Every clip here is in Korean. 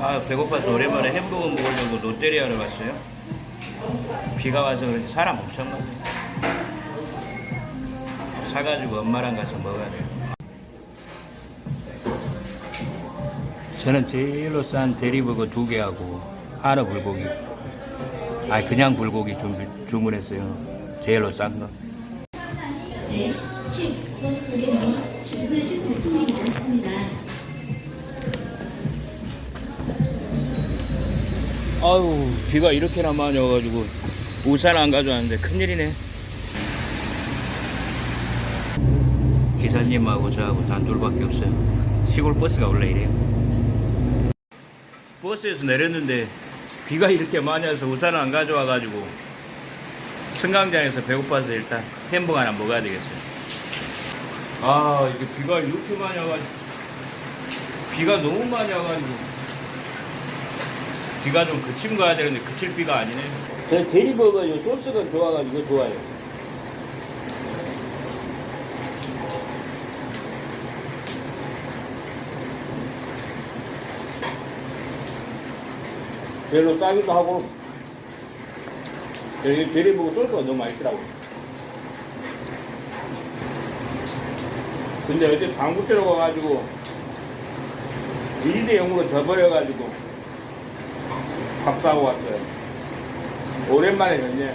아 배고파서 오랜만에 햄버거 먹으려고 롯데리아를 갔어요. 비가 와서 그런지 사람 엄청 많네. 사가지고 엄마랑 가서 먹어야 돼요. 저는 제일로 싼 대리버거 두 개하고 한우 불고기. 아 그냥 불고기 준비, 주문했어요. 제일로 싼 거. 네, 10번 고객님 주문하신 제품이 나왔습니다. 아유 비가 이렇게나 많이 와가지고 우산 안 가져왔는데 큰일이네. 기사님하고 저하고 단둘밖에 없어요. 시골 버스가 원래 이래요. 버스에서 내렸는데 비가 이렇게 많이 와서 우산을 안 가져와가지고 승강장에서 배고파서 일단 햄버거 하나 먹어야 되겠어요. 아 이게 비가 이렇게 많이 와가지고 비가 너무 많이 와가지고 비가 좀 그치면 가야 되는데 그칠 비가 아니네. 저 대리버거 요 소스가 좋아가지고 좋아요. 별로 싸기도 하고 여기 대리버거 소스가 너무 맛있더라고. 근데 어제 방구 째러 가가지고 1대 0으로 져버려가지고 밥사고 왔어요. 오랜만에 뵀네.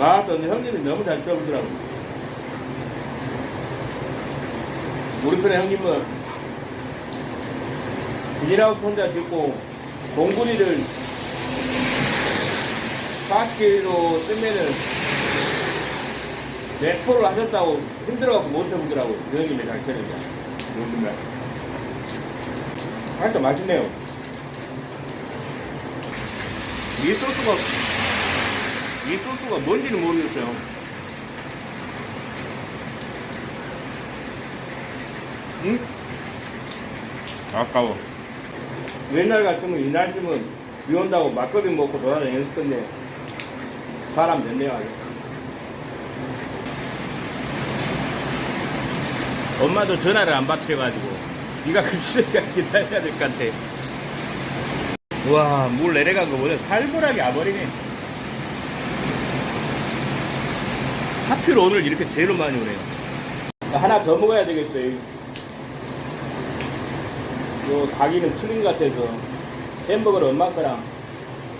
아, 또 형님이 너무 잘 써보더라고. 우리 편의 형님은 비닐하우스 혼자 짓고 공구리를 40kg 쓰면은 몇0를 하셨다고 힘들어갖고 못 해보더라고. 그 형님이 잘 쳐니까. 요즘에. 하여튼 맛있네요. 이 소스가 이 소스가 뭔지는 모르겠어요. 응? 아까워. 옛날 같으면 이 날씨면 비 온다고 막걸리 먹고 돌아다녔을 건데 사람 됐네요 아주. 엄마도 전화를 안 받으셔가지고 네가 그치니까 기다려야 될 것 같아. 와, 물 내려간 거 보자. 살벌하게 와버리네. 하필 오늘 이렇게 제일 많이 오네요. 하나 더 먹어야 되겠어요. 요 가기는 틀린 것 같아서 햄버거를 엄마 거랑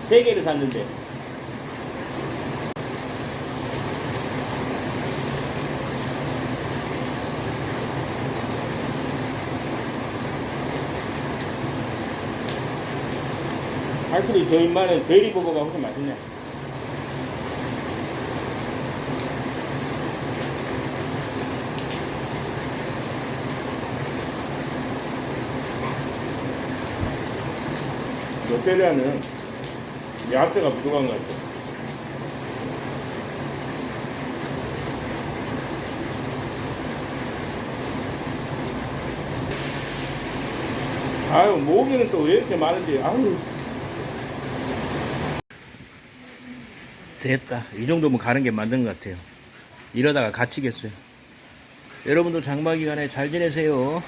세 개를 샀는데 확실히 저 인마는 대리버거가 훨씬 맛있네. 롯데리아는 야채가 부족한 것 같아. 아유, 모기는 또 왜 이렇게 많은지, 아유. 됐다. 이 정도면 가는 게 맞는 것 같아요. 이러다가 갇히겠어요. 여러분도 장마 기간에 잘 지내세요.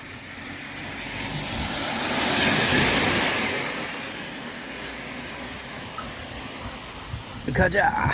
가자.